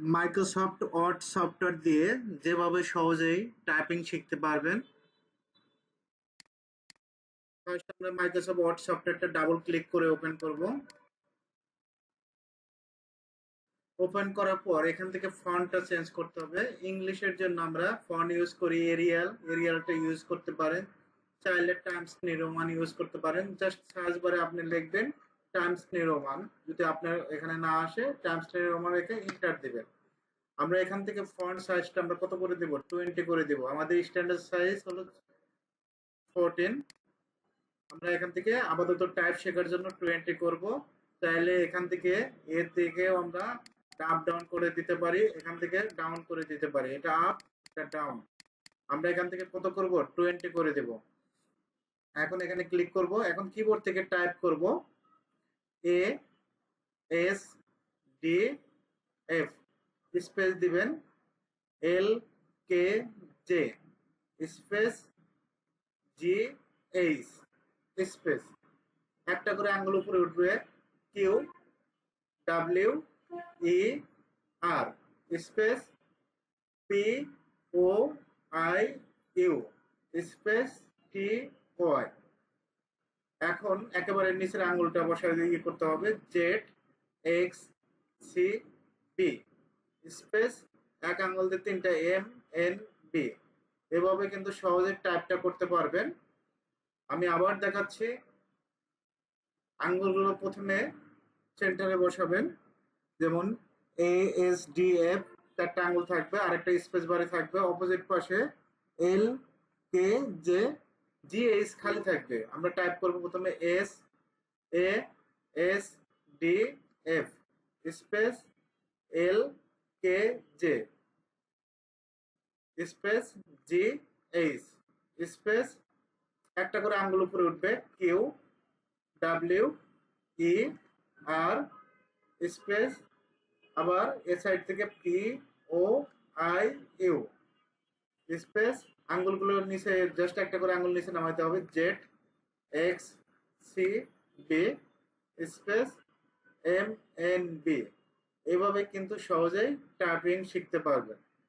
Microsoft word software দিয়ে যেভাবে সহজেই টাইপিং শিখতে পারবেন আমরা মাইক্রোসফট ওয়ার্ড সফটওয়্যারটা ডাবল ক্লিক করে ওপেন করব। ওপেন করার পর এখান থেকে ফন্টটা চেঞ্জ করতে হবে। ইংলিশের জন্য আমরা ফন্ট ইউজ করি এরিয়াল এরিয়ালটা ইউজ করতে পারেন। চাইলে টাইমস নিউ রোমান ইউজ করতে পারেন। জাস্ট সার্চ বারে আপনি লিখবেন টাইমস নিউ রোমান যদি আপনার এখানে না আসে টাইমস নিউ রোমান রেখে ইন্টার দিবেন। আমরা এখান থেকে ফন্ট সাইজটা আমরা কত করে দেব? টোয়েন্টি করে দেব। আমাদের স্ট্যান্ডার্ড সাইজ হলো ফোরটিন আমরা এখান থেকে আপাতত টাইপ শেখার জন্য টোয়েন্টি করব। তাহলে এখান থেকে এর থেকে আমরা আপ ডাউন করে দিতে পারি। এখান থেকে ডাউন করে দিতে পারি। এটা আপ এটা ডাউন আমরা এখান থেকে কত করব? টোয়েন্টি করে দেব। এখন এখানে ক্লিক করব। এখন কিবোর্ড থেকে টাইপ করব। A S D F space দিবেন L K J space G H space একটা করে আঙ্গুল উপরে উঠবে Q W E R space P O I U space T Y এখন একেবারে নিচের আঙ্গুলটা বসায় দিয়ে করতে হবে Z X C B space এক আঙ্গুল দিয়ে তিনটা এম এন বি এভাবে কিন্তু সহজে টাইপটা করতে পারবেন। আমি আবার দেখাচ্ছি। আঙ্গুলগুলো প্রথমে সেন্টারে বসাবেন। যেমন এ এস ডি এফ চারটা আঙ্গুল থাকবে। আরেকটা স্পেস বারে থাকবে। অপোজিট পাশে এল কে জে জি এইচ খালি থাকবে। আমরা টাইপ করব প্রথমে S A S D F space L K J space G H space একটা করে আঙ্গুল উপরে উঠবে Q W E R space আবার এ সাইড থেকে P O I U space, আঙ্গুলগুলোর নিচে জাস্ট একটা করে আঙ্গুল নিচে নামাইতে হবে Z X C B space M N B এভাবে কিন্তু সহজেই টাইপিং শিখতে পারবেন।